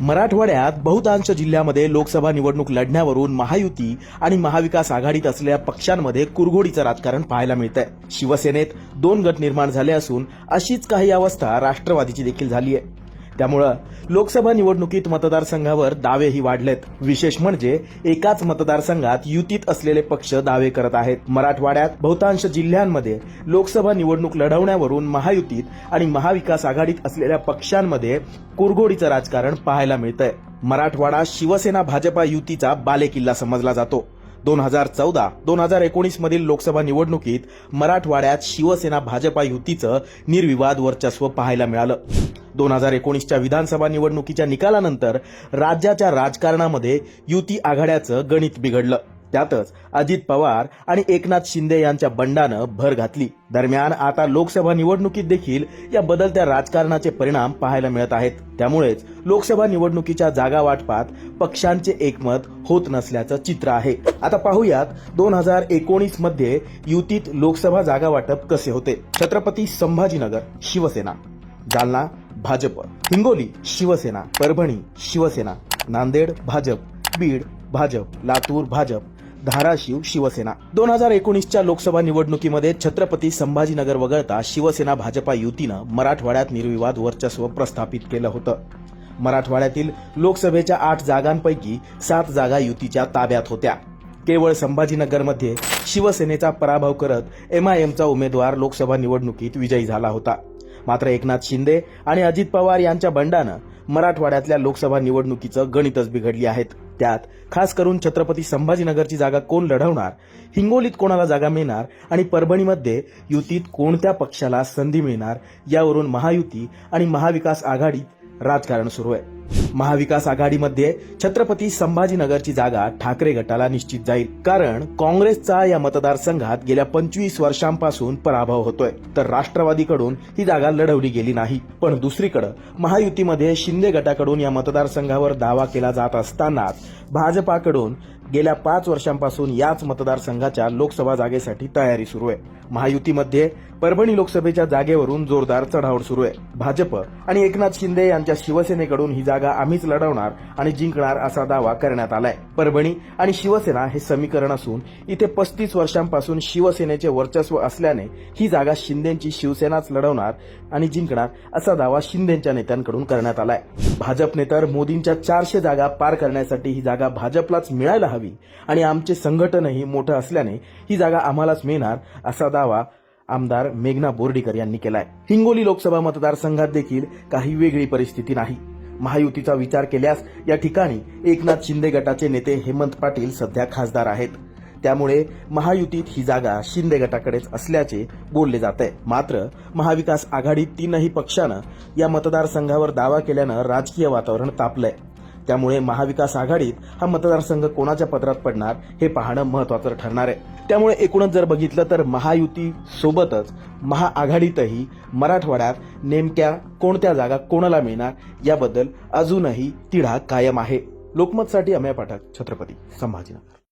मराठवाड्यात बहुतांश जिल्ह्यामध्ये लोकसभा निवडणूक लढण्यावरून महायुती आणि महाविकास आघाडीत असलेल्या पक्षांमध्ये कुरघोडीचं राजकारण पाहायला मिळतंय. शिवसेनेत दोन गट निर्माण झाले असून अशीच काही अवस्था राष्ट्रवादीची देखील झाली आहे. त्यामुळं लोकसभा निवडणुकीत मतदारसंघावर दावेही वाढलेत. विशेष म्हणजे एकाच मतदारसंघात युतीत असलेले पक्ष दावे करत आहेत. मराठवाड्यात बहुतांश जिल्ह्यांमध्ये लोकसभा निवडणूक लढवण्यावरून महायुतीत आणि महाविकास आघाडीत असलेल्या पक्षांमध्ये कुरघोडीचं राजकारण पाहायला मिळतंय. मराठवाडा शिवसेना भाजपा युतीचा बालेकिल्ला समजला जातो. दोन हजार चौदा दोन हजार एकोणीस मधील लोकसभा निवडणुकीत मराठवाड्यात शिवसेना भाजपा युतीचं निर्विवाद वर्चस्व पाहायला मिळालं. दोन हजार एकोणीसच्या विधानसभा निवडणुकीच्या निकालानंतर राज्याच्या राजकारणामध्ये युती आघाड्याचं गणित बिघडलं. त्यातच अजित पवार आणि एकनाथ शिंदे यांच्या बंडानं भर घातली. दरम्यान आता लोकसभा निवडणुकीत देखील या बदलत्या राजकारणाचे परिणाम पाहायला मिळत आहेत. त्यामुळेच लोकसभा निवडणुकीच्या जागा वाटपात पक्षांचे एकमत होत नसल्याचं चित्र आहे. आता पाहूयात दोन हजार एकोणीसमध्ये युतीत लोकसभा जागा वाटप कसे होते. छत्रपती संभाजीनगर शिवसेना. जालना भाजप हिंगोली शिवसेना परभणी शिवसेना नांदेड भाजप बीड भाजप लातूर भाजप धाराशिव शिवसेना. दोन हजार एकोणीसच्या लोकसभा निवडणुकीमध्ये छत्रपती संभाजीनगर वगळता शिवसेना भाजपा युतीनं मराठवाड्यात निर्विवाद वर्चस्व प्रस्थापित केलं होतं. मराठवाड्यातील लोकसभेच्या आठ जागांपैकी सात जागा युतीच्या ताब्यात होत्या. केवळ संभाजीनगरमध्ये शिवसेनेचा पराभव करत एमआयएमचा उमेदवार लोकसभा निवडणुकीत विजयी झाला होता. मात्र एकनाथ शिंदे आणि अजित पवार यांच्या बंडानं मराठवाड्यातल्या लोकसभा निवडणुकीचं गणितच बिघडली आहेत. त्यात खास करून छत्रपती संभाजीनगरची जागा कोण लढवणार हिंगोलीत कोणाला जागा मिळणार आणि परभणीमध्ये युतीत कोणत्या पक्षाला संधी मिळणार यावरून महायुती आणि महाविकास आघाडीत राजकारण सुरू आहे. महाविकास आघाडीमध्ये छत्रपती संभाजीनगरची जागा ठाकरे गटाला निश्चित जाईल. कारण काँग्रेसचा या मतदारसंघात गेल्या पंचवीस वर्षांपासून पराभव होतोय. तर राष्ट्रवादीकडून ही जागा लढवली गेली नाही. पण दुसरीकडे महायुतीमध्ये शिंदे गटाकडून या मतदारसंघावर दावा केला जात असतानाच भाजपाकडून गेल्या पाच वर्षांपासून याच मतदारसंघाच्या लोकसभा जागेसाठी तयारी सुरू आहे. महायुतीमध्ये परभणी लोकसभेच्या जागेवरून जोरदार चढाओढ सुरू आहे. भाजप आणि एकनाथ शिंदे यांच्या शिवसेनेकडून ही जागा आम्हीच लढवणार आणि जिंकणार असा दावा करण्यात आलाय. परभणी आणि शिवसेना हे समीकरण असून इथे पस्तीस वर्षांपासून शिवसेनेचे वर्चस्व असल्याने ही जागा शिंदेची शिवसेनाच लढवणार आणि जिंकणार असा दावा शिंदेच्या नेत्यांकडून करण्यात आलाय. भाजपने तर मोदींच्या चारशे जागा पार करण्यासाठी ही जागा भाजपलाच मिळायला हवी आणि आमचे संघटनही मोठं असल्याने ही जागा आम्हालाच मिळणार असा दावा आमदार मेघना बोर्डीकर यांनी केलाय. हिंगोली लोकसभा मतदारसंघात देखील काही वेगळी परिस्थिती नाही. महायुतीचा विचार केल्यास या ठिकाणी एकनाथ शिंदे गटाचे नेते हेमंत पाटील सध्या खासदार आहेत. त्यामुळे महायुतीत ही जागा शिंदे गटाकडेच असल्याचे बोलले जात आहे मात्र महाविकास आघाडीत तीनही पक्षानं या मतदारसंघावर दावा केल्यानं राजकीय वातावरण तापलंय. त्यामुळे महाविकास आघाडीत हा मतदारसंघ कोणाच्या पत्रात पडणार हे पाहणं महत्वाचं ठरणार आहे. त्यामुळे एकूणच जर बघितलं तर महायुती सोबतच महाआघाडीतही मराठवाड्यात नेमक्या कोणत्या जागा कोणाला मिळणार याबद्दल अजूनही तिढा कायम आहे. लोकमतसाठी अमेय पाठक छत्रपती संभाजीनगर.